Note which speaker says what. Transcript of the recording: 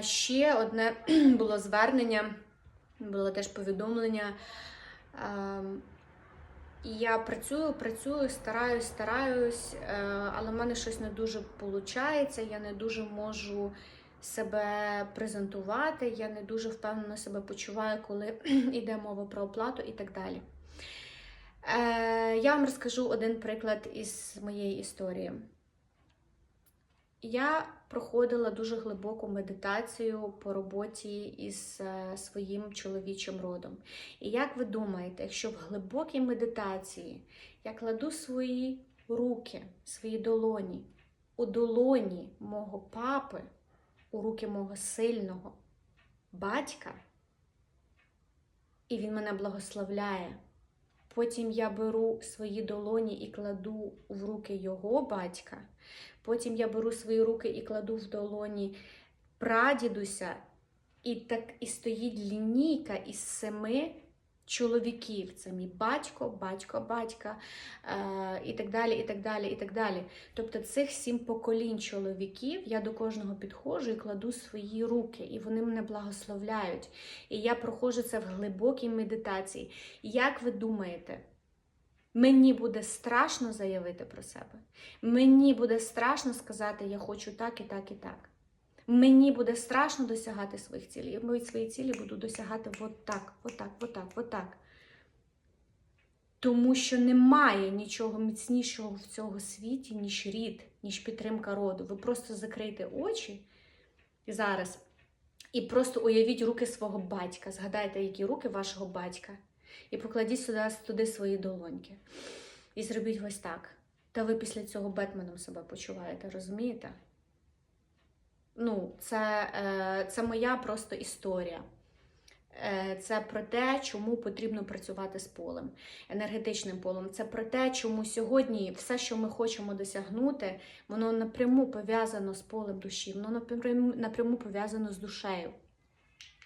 Speaker 1: Ще одне було звернення, було теж повідомлення. Я працюю, працюю, стараюсь, стараюсь, е, але в мене щось не дуже виходить, я не дуже можу себе презентувати, я не дуже впевнено себе почуваю, коли йде мова про оплату і так далі. Е, Я вам розкажу один приклад із моєї історії. Я проходила дуже глибоку медитацію по роботі із е, своїм чоловічим родом. І як ви думаєте, якщо в глибокій медитації я кладу свої руки, свої долоні у долоні мого папи, у руки мого сильного батька, і він мене благословляє. Потім я беру свої долоні і кладу в руки його батька. Потім я беру свої руки і кладу в долоні прадідуся, і так і стоїть лінійка із семи чоловіків. Це мій батько, батько, батька е, і так далі, і так далі, і так далі. Тобто цих сім поколінь чоловіків я до кожного підходжу і кладу свої руки, і вони мене благословляють. І я проходжу це в глибокій медитації. Як ви думаєте? Мені буде страшно заявити про себе. Мені буде страшно сказати, я хочу так і так і так. Мені буде страшно досягати своїх цілей. Я мої свої цілі буду досягати от так, от так, от так, от так. Тому що немає нічого міцнішого в цьому світі, ніж рід, ніж підтримка роду. Ви просто закрийте очі зараз і просто уявіть руки свого батька. Згадайте, які руки вашого батька. І покладіть сюди, туди свої долоньки. І зробіть ось так. Та ви після цього Бетменом себе почуваєте, розумієте? Ну, це, е, це моя просто історія. Е, Це про те, чому потрібно працювати з полем, енергетичним полем. Це про те, чому сьогодні все, що ми хочемо досягнути, воно напряму пов'язано з полем душі, воно напряму напряму пов'язано з душею.